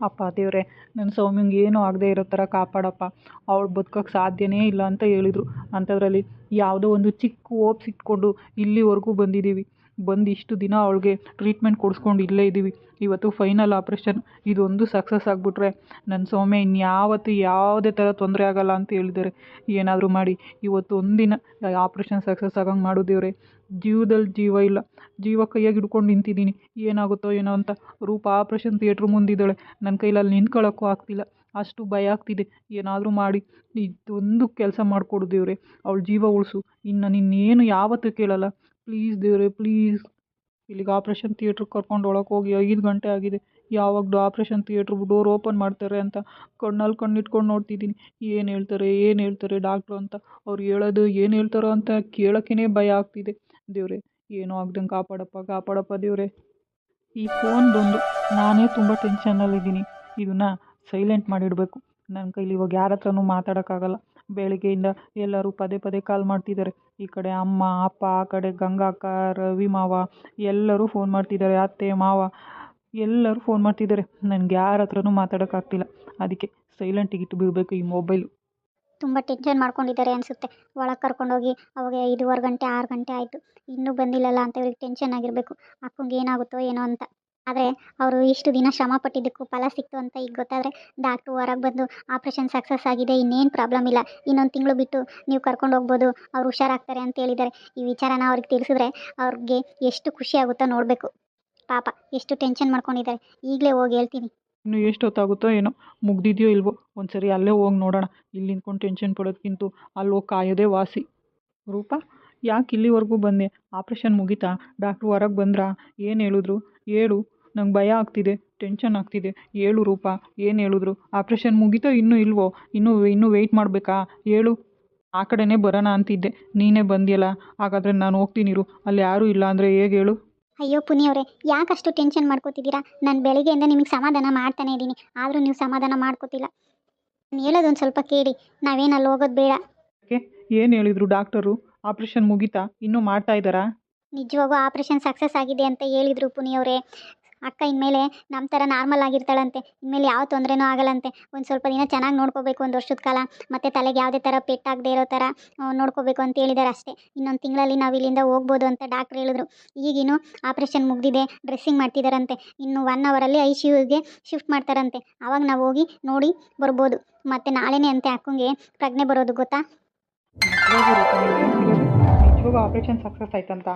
ಅಪ್ಪ ದೇವರೇ, ನನ್ನ ಸೌಮ್ಯಂಗೆ ಏನೂ ಆಗದೆ ಇರೋ ಥರ ಕಾಪಾಡಪ್ಪ. ಅವಳು ಬದುಕೋಕ್ಕೆ ಸಾಧ್ಯನೇ ಇಲ್ಲ ಅಂತ ಹೇಳಿದ್ರು. ಅಂಥದ್ರಲ್ಲಿ ಯಾವುದೋ ಒಂದು ಚಿಕ್ಕ ಓಪ್ಸ್ ಇಟ್ಕೊಂಡು ಇಲ್ಲಿವರೆಗೂ ಬಂದಿದ್ದೀವಿ. ಬಂದು ಇಷ್ಟು ದಿನ ಅವಳಿಗೆ ಟ್ರೀಟ್ಮೆಂಟ್ ಕೊಡಿಸ್ಕೊಂಡು ಇಲ್ಲೇ ಇದ್ದೀವಿ. ಇವತ್ತು ಫೈನಲ್ ಆಪ್ರೇಷನ್. ಇದೊಂದು ಸಕ್ಸಸ್ ಆಗಿಬಿಟ್ರೆ ನನ್ನ ಸೌಮ್ಯ ಇನ್ಯಾವತ್ತೂ ಯಾವುದೇ ಥರ ತೊಂದರೆ ಆಗೋಲ್ಲ ಅಂತ ಹೇಳಿದ್ದಾರೆ. ಏನಾದರೂ ಮಾಡಿ ಇವತ್ತು ಒಂದಿನ ಆಪ್ರೇಷನ್ ಸಕ್ಸಸ್ ಆಗಂಗೆ ಮಾಡು ದೇವರೇ. ಜೀವದಲ್ಲಿ ಜೀವ ಇಲ್ಲ. ಜೀವ ಕೈಯಾಗೆ ಹಿಡ್ಕೊಂಡು ನಿಂತಿದ್ದೀನಿ. ಏನಾಗುತ್ತೋ ಏನೋ ಅಂತ ರೂಪ ಆಪ್ರೇಷನ್ ಥಿಯೇಟ್ರ್ ಮುಂದಿದ್ದಾಳೆ. ನನ್ನ ಕೈಲಲ್ಲಿ ನಿಂತ್ಕೊಳ್ಳೋಕ್ಕೂ ಆಗ್ತಿಲ್ಲ. ಅಷ್ಟು ಭಯ ಆಗ್ತಿದೆ. ಏನಾದರೂ ಮಾಡಿ. ಇದೊಂದು ಕೆಲಸ ಮಾಡಿಕೊಡು ದೇವರೇ. ಅವಳ ಜೀವ ಉಳಿಸು. ಇನ್ನು ನಿನ್ನೇನು ಯಾವತ್ತೂ ಕೇಳಲ್ಲ. ಪ್ಲೀಸ್ ದೇವರೇ, ಪ್ಲೀಸ್. ಇಲ್ಲಿಗೆ ಆಪ್ರೇಷನ್ ಥಿಯೇಟ್ರಿಗೆ ಕರ್ಕೊಂಡು ಒಳಗೆ ಹೋಗಿ ಐದು ಗಂಟೆ ಆಗಿದೆ. ಯಾವಾಗ ಆಪ್ರೇಷನ್ ಥಿಯೇಟ್ರ್ ಡೋರ್ ಓಪನ್ ಮಾಡ್ತಾರೆ ಅಂತ ಕಣ್ಣಲ್ಲಿ ಕಣ್ಣಿಟ್ಕೊಂಡು ನೋಡ್ತಿದ್ದೀನಿ. ಏನು ಹೇಳ್ತಾರೆ ಏನು ಹೇಳ್ತಾರೆ ಡಾಕ್ಟ್ರು ಅಂತ. ಅವ್ರು ಹೇಳೋದು ಏನು ಹೇಳ್ತಾರೋ ಅಂತ ಕೇಳೋಕ್ಕೇ ಭಯ ಆಗ್ತಿದೆ. ದೇವರೇ ಏನೂ ಆಗ್ದಂಗೆ ಕಾಪಾಡಪ್ಪ ಕಾಪಾಡಪ್ಪ ದೇವ್ರೆ. ಈ ಫೋನ್ದೊಂದು ನಾನೇ ತುಂಬ ಟೆನ್ಷನ್ನಲ್ಲಿದ್ದೀನಿ ಇದನ್ನು ಸೈಲೆಂಟ್ ಮಾಡಿಡಬೇಕು. ನನ್ನ ಕೈಲಿ ಇವಾಗ ಯಾರ ಹತ್ರನೂ ಮಾತಾಡೋಕ್ಕಾಗಲ್ಲ. ಬೆಳಗ್ಗೆಯಿಂದ ಎಲ್ಲರೂ ಪದೇ ಪದೇ ಕಾಲ್ ಮಾಡ್ತಿದ್ದಾರೆ. ಈ ಕಡೆ ಅಮ್ಮ, ಅಪ್ಪ, ಆ ಕಡೆ ಗಂಗಾಕ್ಕ ರವಿ ಮಾವ, ಎಲ್ಲರೂ ಫೋನ್ ಮಾಡ್ತಿದ್ದಾರೆ. ಅತ್ತೆ, ಮಾವ, ಎಲ್ಲರೂ ಫೋನ್ ಮಾಡ್ತಿದ್ದಾರೆ. ನನಗೆ ಯಾರ ಹತ್ರನೂ ಮಾತಾಡೋಕ್ಕಾಗ್ತಿಲ್ಲ. ಅದಕ್ಕೆ ಸೈಲೆಂಟಿಗೆ ಇಟ್ಟು ಬಿಡಬೇಕು ಈ ಮೊಬೈಲು ತುಂಬ ಟೆನ್ಷನ್ ಮಾಡ್ಕೊಂಡಿದ್ದಾರೆ ಅನಿಸುತ್ತೆ. ಒಳಗೆ ಕರ್ಕೊಂಡೋಗಿ ಅವಾಗ ಐದುವರೆ ಗಂಟೆ, ಆರು ಗಂಟೆ ಆಯಿತು. ಇನ್ನೂ ಬಂದಿಲ್ಲಲ್ಲ ಅಂತ ಇವ್ರಿಗೆ ಟೆನ್ಷನ್ ಆಗಿರಬೇಕು. ಅಕ್ಕಂಗೆ ಏನಾಗುತ್ತೋ ಏನೋ ಅಂತ. ಆದರೆ ಅವರು ಇಷ್ಟು ದಿನ ಶ್ರಮ ಪಟ್ಟಿದ್ದಕ್ಕೂ ಫಲ ಸಿಕ್ತು ಅಂತ ಈಗ ಗೊತ್ತಾದರೆ ಡಾಕ್ಟ್ರು ಹೊರಗೆ ಬಂದು ಆಪ್ರೇಷನ್ ಸಕ್ಸಸ್ ಆಗಿದೆ, ಇನ್ನೇನು ಪ್ರಾಬ್ಲಮ್ ಇಲ್ಲ. ಇನ್ನೊಂದು ತಿಂಗಳು ಬಿಟ್ಟು ನೀವು ಕರ್ಕೊಂಡು ಹೋಗ್ಬೋದು, ಅವ್ರು ಹುಷಾರಾಗ್ತಾರೆ ಅಂತ ಹೇಳಿದ್ದಾರೆ. ಈ ವಿಚಾರನ ಅವ್ರಿಗೆ ತಿಳಿಸಿದ್ರೆ ಅವ್ರಿಗೆ ಎಷ್ಟು ಖುಷಿ ಆಗುತ್ತೋ ನೋಡಬೇಕು. ಪಾಪ, ಎಷ್ಟು ಟೆನ್ಷನ್ ಮಾಡ್ಕೊಂಡಿದ್ದಾರೆ. ಈಗಲೇ ಹೋಗಿ ಹೇಳ್ತೀನಿ. ಇನ್ನು ಎಷ್ಟು ಹೊತ್ತಾಗುತ್ತೋ ಏನೋ, ಮುಗ್ದಿದೆಯೋ ಇಲ್ವೋ ಒಂದು ಸರಿ ಅಲ್ಲೇ ಹೋಗಿ ನೋಡೋಣ. ಇಲ್ಲಿ ನಿಂತ್ಕೊಂಡು ಟೆನ್ಷನ್ ಪಡೋದಕ್ಕಿಂತ ಅಲ್ಲಿ ಹೋಗಿ ಕಾಯೋದೇ ವಾಸಿ. ರೂಪ, ಯಾಕೆ ಇಲ್ಲಿವರೆಗೂ ಬಂದೆ? ಆಪ್ರೇಷನ್ ಮುಗೀತಾ? ಡಾಕ್ಟ್ರು ಹೊರಗೆ ಬಂದ್ರಾ? ಏನು ಹೇಳಿದ್ರು? ಹೇಳು ನಂಗೆ ಭಯ ಆಗ್ತಿದೆ ಟೆನ್ಷನ್ ಆಗ್ತಿದೆ. ಹೇಳು ರೂಪ, ಏನು ಹೇಳಿದ್ರು? ಆಪ್ರೇಷನ್ ಮುಗೀತೋ ಇನ್ನೂ ಇಲ್ವೋ? ಇನ್ನೂ ಇನ್ನೂ ವೆಯ್ಟ್ ಮಾಡಬೇಕಾ? ಹೇಳು ಆ ಕಡೆನೇ ಬರೋಣ ಅಂತಿದ್ದೆ. ನೀನೇ ಬಂದಿಯಲ್ಲ? ಹಾಗಾದರೆ ನಾನು ಹೋಗ್ತೀನಿ ಇರು. ಅಲ್ಲಿ ಯಾರೂ ಇಲ್ಲ ಅಂದರೆ ಹೇಗೆ ಹೇಳು? ಅಯ್ಯೋ ಪುನಿ ಅವರೇ ಯಾಕಷ್ಟು ಟೆನ್ಷನ್ ಮಾಡ್ಕೋತಿದ್ದೀರಾ? ನಾನು ಬೆಳಿಗ್ಗೆಯಿಂದ ನಿಮಗೆ ಸಮಾಧಾನ ಮಾಡ್ತಾನೆ ಇದ್ದೀನಿ. ಆದರೂ ನೀವು ಸಮಾಧಾನ ಮಾಡ್ಕೋತಿಲ್ಲ. ನಾನು ಹೇಳೋದೊಂದು ಸ್ವಲ್ಪ ಕೇಳಿ. ನಾವೇನು ಅಲ್ಲಿ ಹೋಗೋದು ಬೇಡ. ಯಾಕೆ? ಏನು ಹೇಳಿದ್ರು ಡಾಕ್ಟರು? ಆಪ್ರೇಷನ್ ಮುಗಿತಾ? ಇನ್ನೂ ಮಾಡ್ತಾ ಇದ್ದಾರಾ? ನಿಜವಾಗೂ ಆಪ್ರೇಷನ್ ಸಕ್ಸಸ್ ಆಗಿದೆ ಅಂತ ಹೇಳಿದರು ಪುನಿ ಅವರೇ ಅಕ್ಕ ಇನ್ಮೇಲೆ ನಮ್ಮ ಥರ ನಾರ್ಮಲ್ ಆಗಿರ್ತಾಳಂತೆ. ಇನ್ಮೇಲೆ ಯಾವ ತೊಂದರೆನೂ ಆಗಲ್ಲಂತೆ. ಒಂದು ಸ್ವಲ್ಪ ದಿನ ಚೆನ್ನಾಗಿ ನೋಡ್ಕೋಬೇಕು ಒಂದು ವರ್ಷದ ಕಾಲ. ಮತ್ತು ತಲೆಗೆ ಯಾವುದೇ ಥರ ಪೆಟ್ಟಾಗದೇ ಇರೋ ಥರ ನೋಡ್ಕೋಬೇಕು ಅಂತ ಹೇಳಿದ್ದಾರೆ ಅಷ್ಟೇ. ಇನ್ನೊಂದು ತಿಂಗಳಲ್ಲಿ ನಾವು ಇಲ್ಲಿಂದ ಹೋಗ್ಬೋದು ಅಂತ ಡಾಕ್ಟ್ರ್ ಹೇಳಿದ್ರು. ಈಗಿನ್ನು ಆಪ್ರೇಷನ್ ಮುಗಿದಿದೆ ಡ್ರೆಸ್ಸಿಂಗ್ ಮಾಡ್ತಿದ್ದಾರಂತೆ ಇನ್ನು ಒನ್ ಅವರಲ್ಲಿ ಐ ಸಿ ಯುಗೆ ಶಿಫ್ಟ್ ಮಾಡ್ತಾರಂತೆ. ಆವಾಗ ನಾವು ಹೋಗಿ ನೋಡಿ ಬರ್ಬೋದು. ಮತ್ತು ನಾಳೆನೇ ಅಂತೆ ಅಕ್ಕಂಗೆ ಪ್ರಜ್ಞೆ ಬರೋದು ಗೊತ್ತಾ? ಆಪ್ರೇಷನ್ ಸಕ್ಸಸ್ ಆಯ್ತಂತ.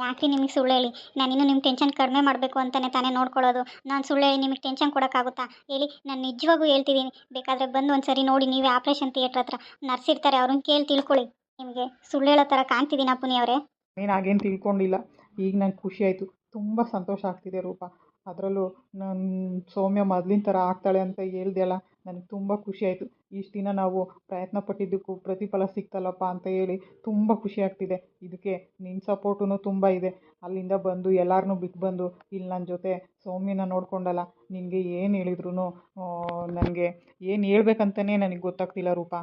ಯಾಕೆ ನಿಮಗೆ ಸುಳ್ಳು ಹೇಳಿ? ನಾನಿನ್ನೂ ನಿಮ್ಮ ಟೆನ್ಷನ್ ಕಡಿಮೆ ಮಾಡಬೇಕು ಅಂತಾನೆ ತಾನೇ ನೋಡ್ಕೊಳ್ಳೋದು. ನಾನು ಸುಳ್ಳು ಹೇಳಿ ನಿಮಗೆ ಟೆನ್ಷನ್ ಕೊಡೋಕ್ಕಾಗುತ್ತಾ? ಹೇಳಿ, ನಾನು ನಿಜವಾಗೂ ಹೇಳ್ತಿದ್ದೀನಿ. ಬೇಕಾದರೆ ಬಂದು ಒಂದು ಸರಿ ನೋಡಿ, ನೀವೇ ಆಪ್ರೇಷನ್ ಥಿಯೇಟ್ರ್ ಹತ್ರ ನರ್ಸ್ ಇರ್ತಾರೆ, ಅವ್ರನ್ನ ಕೇಳಿ ತಿಳ್ಕೊಳ್ಳಿ. ನಿಮಗೆ ಸುಳ್ಳು ಹೇಳೋ ಥರ ಕಾಣ್ತಿದ್ದೀನಿ ಅಪ್ಪುನಿ ಅವರೇ ನೀನು ಹಾಗೇನು ತಿಳ್ಕೊಂಡಿಲ್ಲ. ಈಗ ನಂಗೆ ಖುಷಿ ಆಯಿತು. ತುಂಬ ಸಂತೋಷ ಆಗ್ತಿದೆ ರೂಪ. ಅದರಲ್ಲೂ ನನ್ನ ಸೌಮ್ಯ ಮೊದ್ಲಿನ ಥರ ಆಗ್ತಾಳೆ ಅಂತ ಹೇಳ್ದೆಯಲ್ಲ ನನಗೆ ತುಂಬ ಖುಷಿ ಆಯಿತು. ಇಷ್ಟು ದಿನ ನಾವು ಪ್ರಯತ್ನ ಪಟ್ಟಿದ್ದಕ್ಕೂ ಪ್ರತಿಫಲ ಸಿಕ್ತಲ್ಲಪ್ಪ ಅಂತ ಹೇಳಿ ತುಂಬ ಖುಷಿ ಆಗ್ತಿದೆ. ಇದಕ್ಕೆ ನಿನ್ನ ಸಪೋರ್ಟೂ ತುಂಬ ಇದೆ. ಅಲ್ಲಿಂದ ಬಂದು ಎಲ್ಲರನ್ನೂ ಬಿಟ್ಟು ಬಂದು ಇಲ್ಲಿ ನನ್ನ ಜೊತೆ ಸೌಮ್ಯನ ನೋಡ್ಕೊಂಡಲ್ಲ, ನಿನಗೆ ಏನು ಹೇಳಿದ್ರು ನನಗೆ ಏನು ಹೇಳ್ಬೇಕಂತಲೇ ನನಗೆ ಗೊತ್ತಾಗ್ತಿಲ್ಲ ರೂಪ.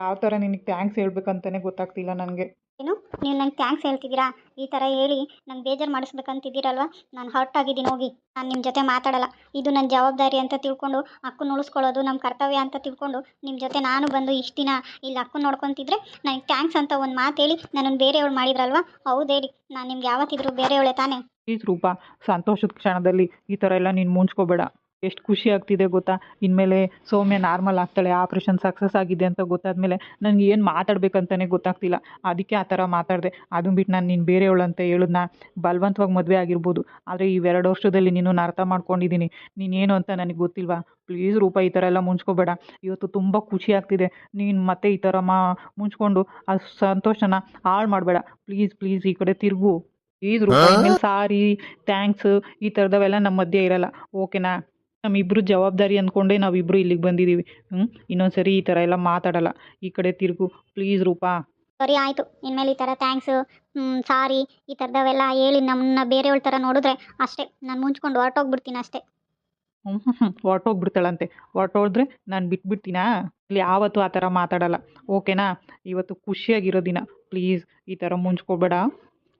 ಯಾವ ಥರ ನಿನಗೆ ಥ್ಯಾಂಕ್ಸ್ ಹೇಳ್ಬೇಕಂತಲೇ ಗೊತ್ತಾಗ್ತಿಲ್ಲ ನನಗೆ. ಏನು? ನೀವು ನಂಗೆ ಥ್ಯಾಂಕ್ಸ್ ಹೇಳ್ತಿದ್ದೀರಾ ಈ ಥರ ಹೇಳಿ ನಂಗೆ ಬೇಜಾರು ಮಾಡಿಸ್ಬೇಕಂತಿದ್ದೀರಲ್ವ? ನಾನು ಹರ್ಟ್ ಆಗಿದ್ದೀನಿ ಹೋಗಿ. ನಾನು ನಿಮ್ಮ ಜೊತೆ ಮಾತಾಡಲ್ಲ. ಇದು ನನ್ನ ಜವಾಬ್ದಾರಿ ಅಂತ ತಿಳ್ಕೊಂಡು ಅಕ್ಕನ ಉಳಿಸ್ಕೊಳ್ಳೋದು ನಮ್ಮ ಕರ್ತವ್ಯ ಅಂತ ತಿಳ್ಕೊಂಡು ನಿಮ್ಮ ಜೊತೆ ನಾನು ಬಂದು ಇಷ್ಟು ದಿನ ಇಲ್ಲಿ ಅಕ್ಕನ ನೋಡ್ಕೊತಿದ್ರೆ ನನಗೆ ಥ್ಯಾಂಕ್ಸ್ ಅಂತ ಒಂದು ಮಾತು ಹೇಳಿ ನನ್ನನ್ನು ಬೇರೆಯವಳು ಮಾಡಿದ್ರಲ್ವ? ಹೌದು ಹೇಳಿ. ನಾನು ನಿಮ್ಗೆ ಯಾವತ್ತಿದ್ರು ಬೇರೆಯವಳೆ ತಾನೇ? ಪ್ಲೀಸ್ ರೂಪ ಸಂತೋಷದ ಕ್ಷಣದಲ್ಲಿ ಈ ಥರ ಎಲ್ಲ ನೀನು ಮುಂಚ್ಕೋಬೇಡ. ಎಷ್ಟು ಖುಷಿ ಆಗ್ತಿದೆ ಗೊತ್ತಾ? ಇನ್ಮೇಲೆ ಸೌಮ್ಯ ನಾರ್ಮಲ್ ಆಗ್ತಾಳೆ ಆಪ್ರೇಷನ್ ಸಕ್ಸಸ್ ಆಗಿದೆ ಅಂತ ಗೊತ್ತಾದ್ಮೇಲೆ ನನಗೆ ಏನು ಮಾತಾಡ್ಬೇಕಂತಾನೆ ಗೊತ್ತಾಗ್ತಿಲ್ಲ. ಅದಕ್ಕೆ ಆ ಥರ ಮಾತಾಡಿದೆ. ಅದನ್ನು ಬಿಟ್ಟು ನಾನು ನೀನು ಬೇರೆಯವಳು ಅಂತ ಹೇಳಿದ್ನ, ಬಲವಂತವಾಗಿ ಮದುವೆ ಆಗಿರ್ಬೋದು. ಆದರೆ ಇವೆರಡು ವರ್ಷದಲ್ಲಿ ನೀನು ನಾನು ಅರ್ಥ ಮಾಡ್ಕೊಂಡಿದ್ದೀನಿ ನೀನೇನು ಅಂತ ನನಗೆ ಗೊತ್ತಿಲ್ವಾ? ಪ್ಲೀಸ್ ರೂಪ, ಈ ಥರ ಎಲ್ಲ ಮುಂಚ್ಕೋಬೇಡ. ಇವತ್ತು ತುಂಬ ಖುಷಿ ಆಗ್ತಿದೆ. ನೀನು ಮತ್ತೆ ಈ ಥರ ಮಾ, ಮುಂಚ್ಕೊಂಡು ಆ ಸಂತೋಷನ ಹಾಳು ಮಾಡಬೇಡ. ಪ್ಲೀಸ್ ಪ್ಲೀಸ್ ಈ ಕಡೆ ತಿರುಗು. ಈ ರೂಪ ಸಾರಿ, ಥ್ಯಾಂಕ್ಸ್ ಈ ಥರದವೆಲ್ಲ ನಮ್ಮ ಮಧ್ಯೆ ಇರಲ್ಲ. ಓಕೆನಾ? ನಮ್ಮಿಬ್ರು ಜವಾಬ್ದಾರಿ ಅಂದ್ಕೊಂಡೆ ನಾವಿಬ್ರು ಇಲ್ಲಿಗೆ ಬಂದಿದ್ದೀವಿ ಹ್ಞೂ ಇನ್ನೊಂದು ಸರಿ ಈ ಥರ ಎಲ್ಲ ಮಾತಾಡಲ್ಲ. ಈ ಕಡೆ ತಿರುಗು ಪ್ಲೀಸ್ ರೂಪಾ. ಸರಿ ಆಯಿತು ಇನ್ಮೇಲೆ ಈ ಥರ ಥ್ಯಾಂಕ್ಸು ಸಾರಿ ಈ ಥರದವೆಲ್ಲ ಹೇಳಿ ನಮ್ಮನ್ನ ಬೇರೆಯವ್ರ ಥರ ನೋಡಿದ್ರೆ ಅಷ್ಟೇ ನಾನು ಮುಂಚ್ಕೊಂಡು ಹೊರಟೋಗ್ಬಿಡ್ತೀನಿ ಅಷ್ಟೇ. ಹ್ಞೂ ಹ್ಞೂ ಹ್ಞೂ ಹೊರಟೋಗ್ಬಿಡ್ತಾಳಂತೆ. ಹೊರಟೋದ್ರೆ ನಾನು ಬಿಟ್ಬಿಡ್ತೀನಾ? ಇಲ್ಲಿ ಯಾವತ್ತು ಆ ಥರ ಮಾತಾಡಲ್ಲ. ಓಕೆನಾ? ಇವತ್ತು ಖುಷಿಯಾಗಿರೋ ದಿನ. ಪ್ಲೀಸ್ ಈ ಥರ ಮುಂಚ್ಕೋಬೇಡ.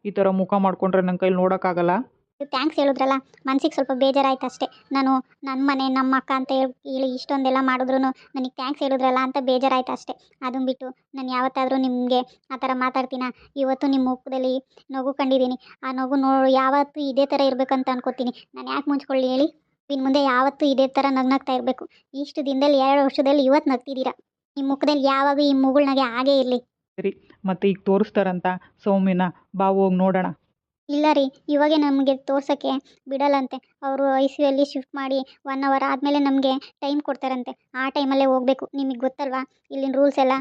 ಈ ಥರ ಮುಖ ಮಾಡ್ಕೊಂಡ್ರೆ ನನ್ನ ಕೈಲಿ ನೋಡೋಕ್ಕಾಗಲ್ಲ. ಥ್ಯಾಂಕ್ಸ್ ಹೇಳಿದ್ರಲ್ಲ, ಮನ್ಸಿಗೆ ಸ್ವಲ್ಪ ಬೇಜಾರಾಯ್ತು ಅಷ್ಟೇ ನಾನು ನನ್ನ ಮನೆ, ನಮ್ಮ ಅಕ್ಕ ಅಂತ ಹೇಳಿ ಇಷ್ಟೊಂದೆಲ್ಲ ಮಾಡಿದ್ರು ನನಗೆ ಥ್ಯಾಂಕ್ಸ್ ಹೇಳಿದ್ರಲ್ಲ ಅಂತ ಬೇಜಾರಾಯ್ತು ಅಷ್ಟೇ ಅದನ್ನ ಬಿಟ್ಟು ನಾನು ಯಾವತ್ತಾದರೂ ನಿಮಗೆ ಆ ಥರ ಮಾತಾಡ್ತೀನ? ಇವತ್ತು ನಿಮ್ಮ ಮುಖದಲ್ಲಿ ನಗು ಕಂಡಿದ್ದೀನಿ. ಆ ನಗು ನೋ ಯಾವತ್ತೂ ಇದೇ ಥರ ಇರಬೇಕಂತ ಅನ್ಕೋತೀನಿ. ನಾನು ಯಾಕೆ ಮುಂಚ್ಕೊಳ್ಳಿ ಹೇಳಿ? ಇನ್ನು ಮುಂದೆ ಯಾವತ್ತೂ ಇದೇ ಥರ ನಗ್ನಾಗ್ತಾ ಇರಬೇಕು. ಇಷ್ಟು ದಿನದಲ್ಲಿ, ಎರಡು ವರ್ಷದಲ್ಲಿ ಇವತ್ತು ನಗ್ತಿದ್ದೀರಾ? ನಿಮ್ಮ ಮುಖದಲ್ಲಿ ಯಾವಾಗ ಈ ಮುಗುಳ್ನಾಗೆ ಹಾಗೇ ಇರಲಿ. ಸರಿ, ಮತ್ತೆ ಈಗ ತೋರಿಸ್ತಾರಂತ ಸೌಮ್ಯನ. ಬಾ, ಹೋಗಿ ನೋಡೋಣ. ಇಲ್ಲ ರೀ ಇವಾಗೆ ನಮಗೆ ತೋರ್ಸೋಕ್ಕೆ ಬಿಡಲ್ಲಂತೆ. ಅವರು ಐ ಸಿ ಯುಲ್ಲಿ ಶಿಫ್ಟ್ ಮಾಡಿ ಒನ್ ಅವರ್ ಆದಮೇಲೆ ನಮಗೆ ಟೈಮ್ ಕೊಡ್ತಾರಂತೆ. ಆ ಟೈಮಲ್ಲೇ ಹೋಗಬೇಕು. ನಿಮಗೆ ಗೊತ್ತಲ್ವಾ? ಇಲ್ಲಿನ ರೂಲ್ಸ್ ಎಲ್ಲ?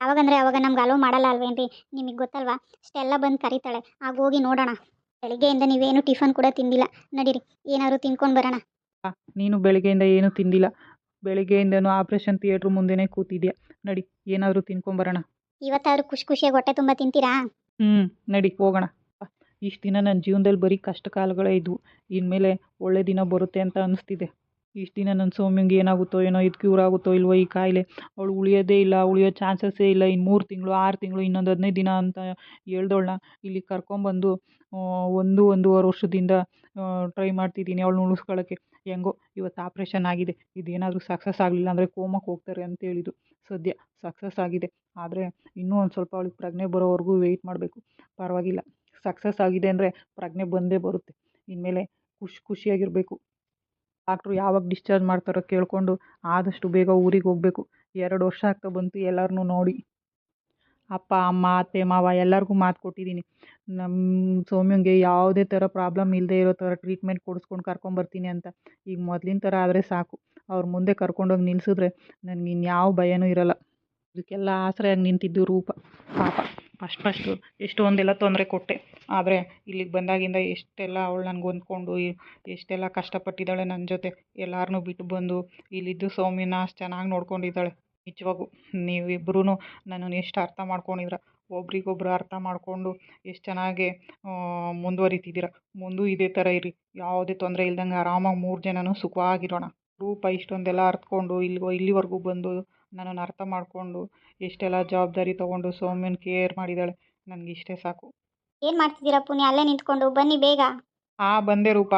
ಯಾವಾಗಂದರೆ ಅವಾಗ ನಮ್ಗೆ ಅಲೋ ಮಾಡಲ್ಲ ಅಲ್ವೇನ್ರಿ ನಿಮಗೆ ಗೊತ್ತಲ್ವಾ? ಇಷ್ಟೆಲ್ಲ ಬಂದು ಕರೀತಾಳೆ. ಆಗ ಹೋಗಿ ನೋಡೋಣ. ಬೆಳಿಗ್ಗೆಯಿಂದ ನೀವೇನು ಟಿಫನ್ ಕೂಡ ತಿಂದಿಲ್ಲ. ನಡೀರಿ ಏನಾದ್ರು ತಿನ್ಕೊಂಡು ಬರೋಣ. ನೀನು ಬೆಳಿಗ್ಗೆಯಿಂದ ಏನೂ ತಿಂದಿಲ್ಲ. ಬೆಳಿಗ್ಗೆಯಿಂದನೂ ಆಪ್ರೇಷನ್ ಥಿಯೇಟ್ರ್ ಮುಂದೆನೇ ಕೂತಿದ್ಯಾ? ನಡಿ ಏನಾದರೂ ತಿನ್ಕೊಂಬರೋಣ ಇವತ್ತಾದ್ರೂ ಖುಷಿ ಖುಷಿಯಾಗಿ ಹೊಟ್ಟೆ ತುಂಬ ತಿಂತೀರಾ? ಹ್ಞೂ ನಡಿ ಹೋಗೋಣ. ಇಷ್ಟು ದಿನ ನನ್ನ ಜೀವನದಲ್ಲಿ ಬರೀ ಕಷ್ಟ ಕಾಲಗಳೇ ಇದ್ವು. ಇನ್ಮೇಲೆ ಒಳ್ಳೆ ದಿನ ಬರುತ್ತೆ ಅಂತ ಅನಿಸ್ತಿದೆ. ಇಷ್ಟು ದಿನ ನನ್ನ ಸೌಮ್ಯಂಗೆ ಏನಾಗುತ್ತೋ ಏನೋ ಇದು ಕ್ಯೂರ್ ಆಗುತ್ತೋ ಇಲ್ವೋ ಈ ಕಾಯಿಲೆ, ಅವಳು ಉಳಿಯೋದೇ ಇಲ್ಲ, ಉಳಿಯೋ ಚಾನ್ಸಸ್ಸೇ ಇಲ್ಲ ಇನ್ನು ಮೂರು ತಿಂಗಳು, ಆರು ತಿಂಗಳು, ಇನ್ನೊಂದು ಹದಿನೈದು ದಿನ ಅಂತ ಹೇಳ್ದವ್ಳನ್ನ ಇಲ್ಲಿ ಕರ್ಕೊಂಬಂದು ಒಂದು, ಒಂದೂವರೆ ವರ್ಷದಿಂದ ಟ್ರೈ ಮಾಡ್ತಿದ್ದೀನಿ ಅವಳು ಉಳಿಸ್ಕೊಳ್ಳೋಕ್ಕೆ ಹೆಂಗೋ, ಇವತ್ತು ಆಪ್ರೇಷನ್ ಆಗಿದೆ. ಇದೇನಾದರೂ ಸಕ್ಸಸ್ ಆಗಲಿಲ್ಲ ಅಂದರೆ ಕೋಮಕ್ಕೆ ಹೋಗ್ತಾರೆ ಅಂತ ಹೇಳಿದ್ರು ಸದ್ಯ ಸಕ್ಸಸ್ ಆಗಿದೆ. ಆದರೆ ಇನ್ನೂ ಒಂದು ಸ್ವಲ್ಪ ಅವಳಿಗೆ ಪ್ರಜ್ಞೆ ಬರೋವರೆಗೂ ವೆಯ್ಟ್ ಮಾಡಬೇಕು. ಪರವಾಗಿಲ್ಲ. ಸಕ್ಸಸ್ ಆಗಿದೆ ಅಂದರೆ ಪ್ರಜ್ಞೆ ಬಂದೇ ಬರುತ್ತೆ. ಇನ್ಮೇಲೆ ಖುಷಿ ಖುಷಿಯಾಗಿರಬೇಕು. ಡಾಕ್ಟ್ರು ಯಾವಾಗ ಡಿಸ್ಚಾರ್ಜ್ ಮಾಡ್ತಾರೋ ಕೇಳಿಕೊಂಡು ಆದಷ್ಟು ಬೇಗ ಊರಿಗೆ ಹೋಗಬೇಕು. ಎರಡು ವರ್ಷ ಆಗ್ತಾ ಬಂತು ಎಲ್ಲರನ್ನೂ ನೋಡಿ. ಅಪ್ಪ, ಅಮ್ಮ, ಅತ್ತೆ, ಮಾವ ಎಲ್ಲರಿಗೂ ಮಾತು ಕೊಟ್ಟಿದ್ದೀನಿ ನಮ್ಮ ಸೌಮ್ಯಂಗೆ ಯಾವುದೇ ಥರ ಪ್ರಾಬ್ಲಮ್ ಇಲ್ಲದೆ ಇರೋ ಥರ ಟ್ರೀಟ್ಮೆಂಟ್ ಕೊಡಿಸ್ಕೊಂಡು ಕರ್ಕೊಂಬರ್ತೀನಿ ಅಂತ. ಈಗ ಮೊದಲಿನ ಥರ ಆದರೆ ಸಾಕು. ಅವ್ರ ಮುಂದೆ ಕರ್ಕೊಂಡೋಗಿ ನಿಲ್ಲಿಸಿದ್ರೆ ನನಗೆ ಇನ್ಯಾವ ಭಯನೂ ಇರಲ್ಲ. ಇದಕ್ಕೆಲ್ಲ ಆಸರೆಯಾಗಿ ನಿಂತಿದ್ದು ರೂಪ, ಪಾಪ. ಫಸ್ಟ್ ಫಸ್ಟು ಎಷ್ಟೊಂದೆಲ್ಲ ತೊಂದರೆ ಕೊಟ್ಟೆ. ಆದರೆ ಇಲ್ಲಿಗೆ ಬಂದಾಗಿಂದ ಎಷ್ಟೆಲ್ಲ ಅವಳು ನನಗೆ ಹೊಂದ್ಕೊಂಡು, ಎಷ್ಟೆಲ್ಲ ಕಷ್ಟಪಟ್ಟಿದ್ದಾಳೆ ನನ್ನ ಜೊತೆ. ಎಲ್ಲರನ್ನೂ ಬಿಟ್ಟು ಬಂದು ಇಲ್ಲಿದ್ದು ಸೌಮ್ಯನ ಅಷ್ಟು ಚೆನ್ನಾಗಿ ನೋಡ್ಕೊಂಡಿದ್ದಾಳೆ. ನಿಜವಾಗೂ ನೀವಿಬ್ರೂ ನನ್ನನ್ನು ಎಷ್ಟು ಅರ್ಥ ಮಾಡ್ಕೊಂಡಿದ್ರ? ಒಬ್ರಿಗೊಬ್ರು ಅರ್ಥ ಮಾಡಿಕೊಂಡು ಎಷ್ಟು ಚೆನ್ನಾಗಿ ಮುಂದುವರಿತಿದ್ದೀರ. ಮುಂದೂ ಇದೇ ಥರ ಇರಿ. ಯಾವುದೇ ತೊಂದರೆ ಇಲ್ದಂಗೆ ಆರಾಮಾಗಿ ಮೂರು ಜನನೂ ಸುಖವಾಗಿರೋಣ. ರೂಪ ಇಷ್ಟೊಂದೆಲ್ಲ ಅರ್ಥಕೊಂಡು ಇಲ್ಲಿಗೋ ಇಲ್ಲಿವರೆಗೂ ಬಂದು ನನ್ನನ್ನು ಅರ್ಥ ಮಾಡಿಕೊಂಡು ಎಷ್ಟೆಲ್ಲ ಜವಾಬ್ದಾರಿ ತಗೊಂಡು ಸೌಮ್ಯನ ಕೇರ್ ಮಾಡಿದ್ದಾಳೆ ನನಗೆ ಇಷ್ಟೇ ಸಾಕು. ಏನು ಮಾಡ್ತಿದ್ದೀರಾ ಪುಣ್ಯ ಅಲ್ಲೇ ನಿಂತ್ಕೊಂಡು ಬನ್ನಿ ಬೇಗ. ಆ ಬಂದೆ ರೂಪ.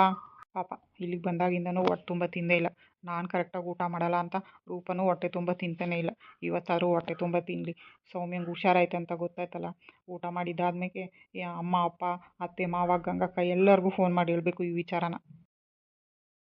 ಪಾಪ ಇಲ್ಲಿಗೆ ಬಂದಾಗಿಂದನೂ ಹೊಟ್ಟೆ ತುಂಬ ತಿಂದೇ ಇಲ್ಲ. ನಾನು ಕರೆಕ್ಟಾಗಿ ಊಟ ಮಾಡಲ್ಲ ಅಂತ ರೂಪನೂ ಹೊಟ್ಟೆ ತುಂಬ ತಿಂತಾನೇ ಇಲ್ಲ. ಇವತ್ತಾದರೂ ಹೊಟ್ಟೆ ತುಂಬ ತಿನ್ನಲಿ ಸೌಮ್ಯಂಗೆ ಹುಷಾರಾಯ್ತು ಅಂತ ಗೊತ್ತಾಯ್ತಲ್ಲ. ಊಟ ಮಾಡಿದ್ದಾದ್ಮೇಲೆ ಅಮ್ಮ ಅಪ್ಪ ಅತ್ತೆ ಮಾವ ಗಂಗಕ್ಕ ಎಲ್ಲರಿಗೂ ಫೋನ್ ಮಾಡಿ ಹೇಳಬೇಕು ಈ ವಿಚಾರನ.